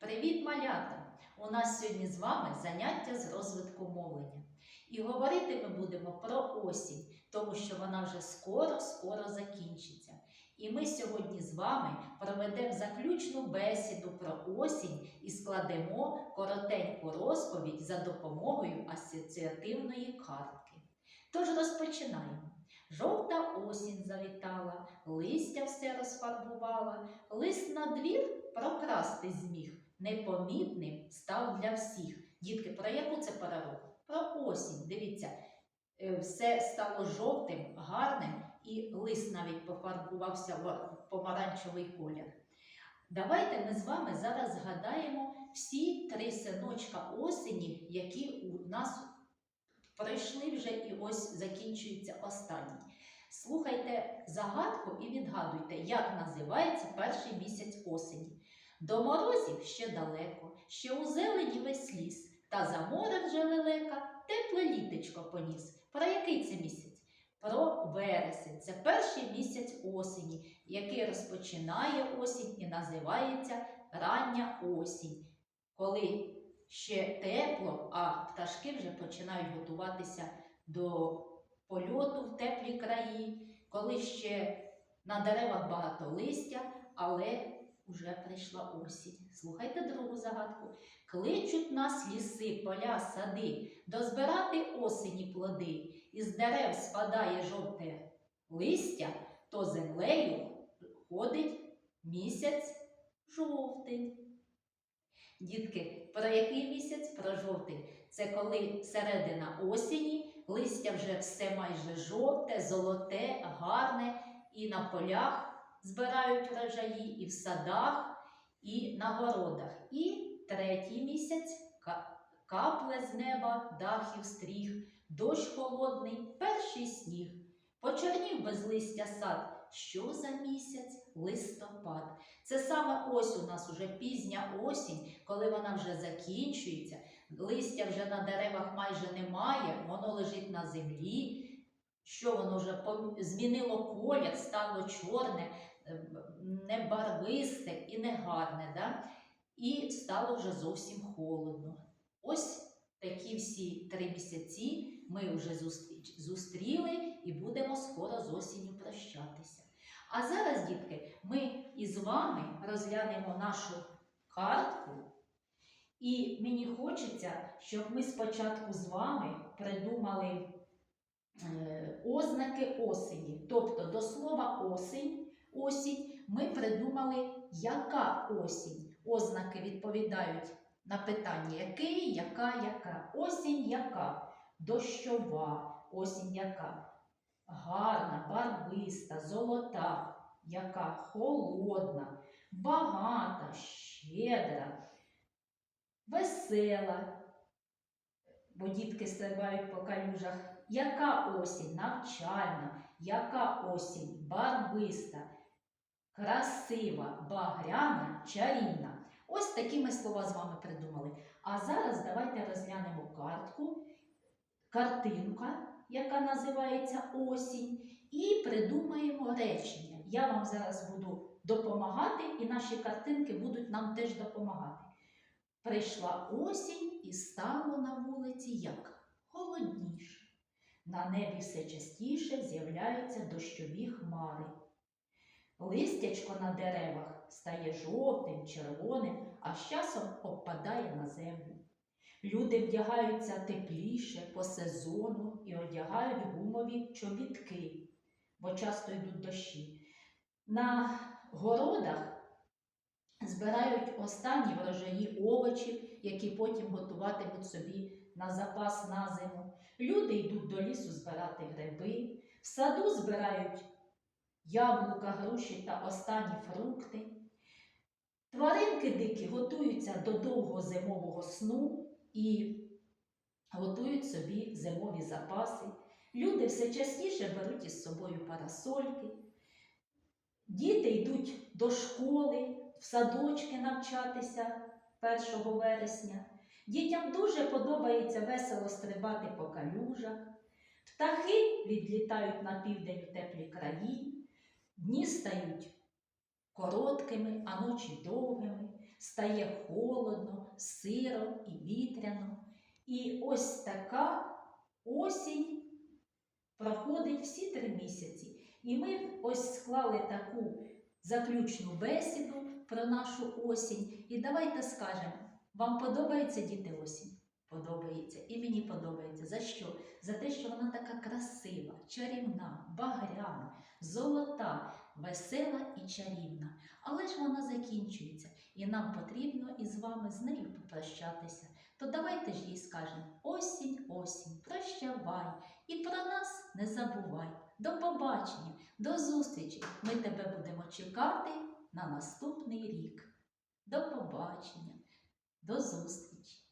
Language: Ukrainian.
Привіт, малята! У нас сьогодні з вами заняття з розвитку мовлення. І говорити ми будемо про осінь, тому що вона вже скоро-скоро закінчиться. І ми сьогодні з вами проведемо заключну бесіду про осінь і складемо коротеньку розповідь за допомогою асоціативної картки. Тож розпочинаємо. Жовта осінь завітала, листя все розфарбувала, лист на двір прокрасти зміг, непомітним став для всіх. Дітки, про яку це пору? Про осінь. Дивіться, е, все стало жовтим, гарним, і лист навіть пофарбувався в помаранчевий колір. Давайте ми з вами зараз згадаємо всі три синочка осені, які у нас пройшли вже і ось закінчується останній. Слухайте загадку і відгадуйте, як називається перший місяць осені. До морозів ще далеко, ще у зелені весь ліс, та за море вже лелека тепле літечко поніс. Про який це місяць? Про вересень. Це перший місяць осені, який розпочинає осінь і називається рання осінь. Коли ще тепло, а пташки вже починають готуватися до польоту в теплі краї, коли ще на деревах багато листя, але вже прийшла осінь. Слухайте другу загадку. Кличуть нас ліси, поля, сади, дозбирати осені плоди, із дерев спадає жовте листя, то землею ходить місяць жовтень. Дітки, про який місяць? Про жовтень. Це коли середина осені, листя вже все майже жовте, золоте, гарне, і на полях збирають врожаї, і в садах, і на городах. І третій місяць капле з неба, дахів стріх, дощ холодний, перший сніг. Почернів без листя сад. Що за місяць? Листопад. Це саме ось у нас уже пізня осінь, коли вона вже закінчується, листя вже на деревах майже немає, воно лежить на землі. Що воно вже змінило колір, стало чорне, небарвисте і негарне, да? і стало вже зовсім холодно. Ось такі всі три місяці ми вже зустріли і будемо скоро з осінню прощатися. А зараз, дітки, ми із вами розглянемо нашу картку. І мені хочеться, щоб ми спочатку з вами придумали е, ознаки осені. Тобто до слова осінь, осінь ми придумали, яка осінь. Ознаки відповідають на питання який, яка, яка. Осінь яка? Дощова, осінь яка? Гарна, барвиста, золота, яка холодна, багата, щедра, весела, бо дітки стрибають по калюжах. Яка осінь навчальна, яка осінь барвиста, красива, багряна, чарівна. Ось такі ми слова з вами придумали. А зараз давайте розглянемо картку, картинка, яка називається осінь, і придумаємо речення. Я вам зараз буду допомагати, і наші картинки будуть нам теж допомагати. Прийшла осінь і стало на вулиці як? Холодніше. На небі все частіше з'являються дощові хмари. Листячко на деревах стає жовтим, червоним, а з часом опадає на землю. Люди вдягаються тепліше по сезону і одягають гумові чобітки, бо часто йдуть дощі. На городах збирають останні врожаї овочів, які потім готуватимуть собі на запас на зиму. Люди йдуть до лісу збирати гриби, в саду збирають яблука, груші та останні фрукти. Тваринки дикі готуються до довгого зимового сну і готують собі зимові запаси. Люди все частіше беруть із собою парасольки. Діти йдуть до школи, в садочки навчатися 1 вересня. Дітям дуже подобається весело стрибати по калюжах. Птахи відлітають на південь в теплі краї, дні стають короткими, а ночі довгими. стає холодно, сиро і вітряно. І ось така осінь проходить всі три місяці. І ми ось склали таку заключну бесіду про нашу осінь. І давайте скажемо, вам подобається діти осінь? Подобається. І мені подобається. За що? За те, що вона така красива, чарівна, багряна, золота, весела і чарівна. Але ж вона закінчується, і нам потрібно із вами з нею попрощатися. То давайте ж їй скажемо осінь, осінь, прощавай, і про нас не забувай. До побачення, до зустрічі. Ми тебе будемо чекати на наступний рік. До побачення, до зустрічі.